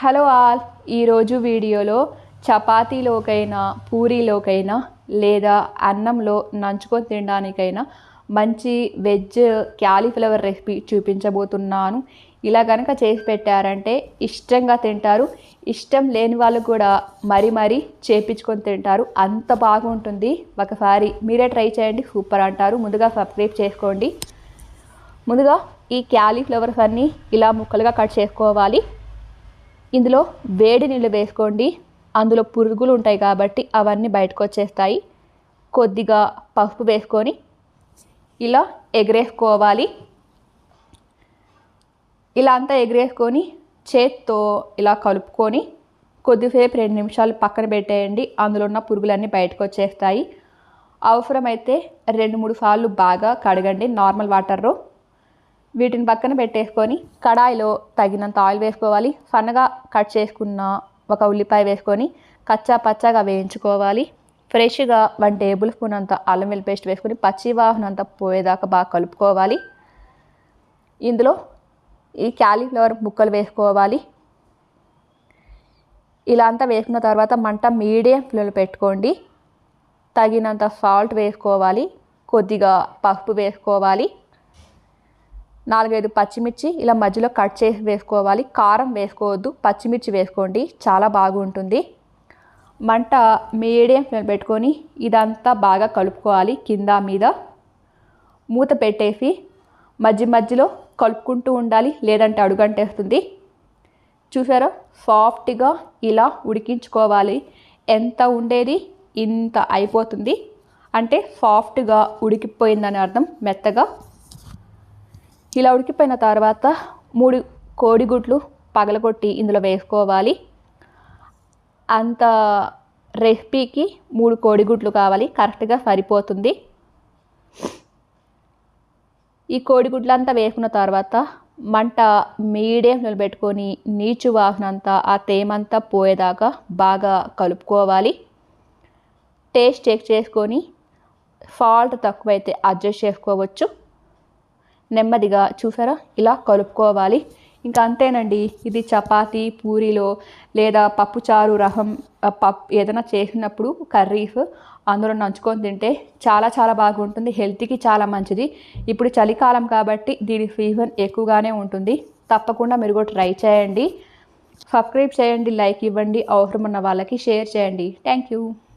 Hello all. ఈరోజు వీడియోలో చపాతీలోకైనా పూరీలోకైనా లేదా అన్నంలో నంచుకొని తినడానికైనా మంచి వెజ్ క్యాలీఫ్లవర్ రెసిపీ చూపించబోతున్నాను. ఇలా కనుక చేసి పెట్టారంటే ఇష్టంగా తింటారు. ఇష్టం లేని వాళ్ళు కూడా మరీ మరీ చేపించుకొని తింటారు. అంత బాగుంటుంది. ఒకసారి మీరే ట్రై చేయండి. సూపర్ అంటారు. ముందుగా సబ్స్క్రైబ్ చేసుకోండి. ముందుగా ఈ క్యాలీఫ్లవర్స్ అన్నీ ఇలా ముక్కలుగా కట్ చేసుకోవాలి. ఇందులో వేడి నీళ్ళు వేసుకోండి. అందులో పురుగులు ఉంటాయి కాబట్టి అవన్నీ బయటకు వచ్చేస్తాయి. కొద్దిగా పసుపు వేసుకొని ఇలా ఎగరేసుకోవాలి. ఇలా అంతా ఎగరేసుకొని చేత్తో ఇలా కలుపుకొని కొద్దిసేపు రెండు నిమిషాలు పక్కన పెట్టేయండి. అందులో ఉన్న పురుగులన్నీ బయటకు వచ్చేస్తాయి. అవసరమైతే రెండు మూడు సార్లు బాగా కడగండి నార్మల్ వాటర్లో. వీటిని పక్కన పెట్టేసుకొని కడాయిలో తగినంత ఆయిల్ వేసుకోవాలి. సన్నగా కట్ చేసుకున్న ఒక ఉల్లిపాయ వేసుకొని కచ్చా పచ్చగా వేయించుకోవాలి. ఫ్రెష్గా వన్ టేబుల్ స్పూన్ అంత అల్లం వెల్లి పేస్ట్ వేసుకొని పచ్చివాహన అంతా పోయేదాకా బాగా కలుపుకోవాలి. ఇందులో ఈ క్యాలీఫ్లవర్ ముక్కలు వేసుకోవాలి. ఇలా అంతా వేసుకున్న తర్వాత మంట మీడియం ఫ్లేమ్లో పెట్టుకోండి. తగినంత సాల్ట్ వేసుకోవాలి. కొద్దిగా పసుపు వేసుకోవాలి. నాలుగైదు పచ్చిమిర్చి ఇలా మధ్యలో కట్ చేసి వేసుకోవాలి. కారం వేసుకోవద్దు. పచ్చిమిర్చి వేసుకోండి. చాలా బాగుంటుంది. మంట మీడియం ఫ్లేమ్ పెట్టుకొని ఇదంతా బాగా కలుపుకోవాలి కింద మీద. మూత పెట్టేసి మధ్య మధ్యలో కలుపుకుంటూ ఉండాలి. లేదంటే అడుగంటేస్తుంది. చూసారా? సాఫ్ట్గా ఇలా ఉడికించుకోవాలి. ఎంత ఉండేది ఇంత అయిపోతుంది. అంటే సాఫ్ట్గా ఉడికిపోయిందని అర్థం. మెత్తగా ఇలా ఉడికిపోయిన తర్వాత మూడు కోడిగుడ్లు పగలగొట్టి ఇందులో వేసుకోవాలి. అంత రెసిపీకి మూడు కోడిగుడ్లు కావాలి. కరెక్ట్గా సరిపోతుంది. ఈ కోడిగుడ్లంతా వేసుకున్న తర్వాత మంట మీడియం పెట్టుకొని నీచు వాసనంతా ఆ తేమంతా పోయేదాకా బాగా కలుపుకోవాలి. టేస్ట్ చెక్ చేసుకొని ఫాల్ట్ తక్కువైతే అడ్జస్ట్ చేసుకోవచ్చు. నెమ్మదిగా చూసారా? ఇలా కలుపుకోవాలి. ఇంకా అంతేనండి. ఇది చపాతీ పూరీలో లేదా పప్పుచారు రహం పప్పు ఏదైనా చేసినప్పుడు కర్రీస్ అందులో నంచుకొని తింటే చాలా చాలా బాగుంటుంది. హెల్త్కి చాలా మంచిది. ఇప్పుడు చలికాలం కాబట్టి దీని సీజన్ ఎక్కువగానే ఉంటుంది. తప్పకుండా మీరు కూడా ట్రై చేయండి. సబ్స్క్రైబ్ చేయండి లైక్ ఇవ్వండి. అవసరం ఉన్న వాళ్ళకి షేర్ చేయండి. Thank you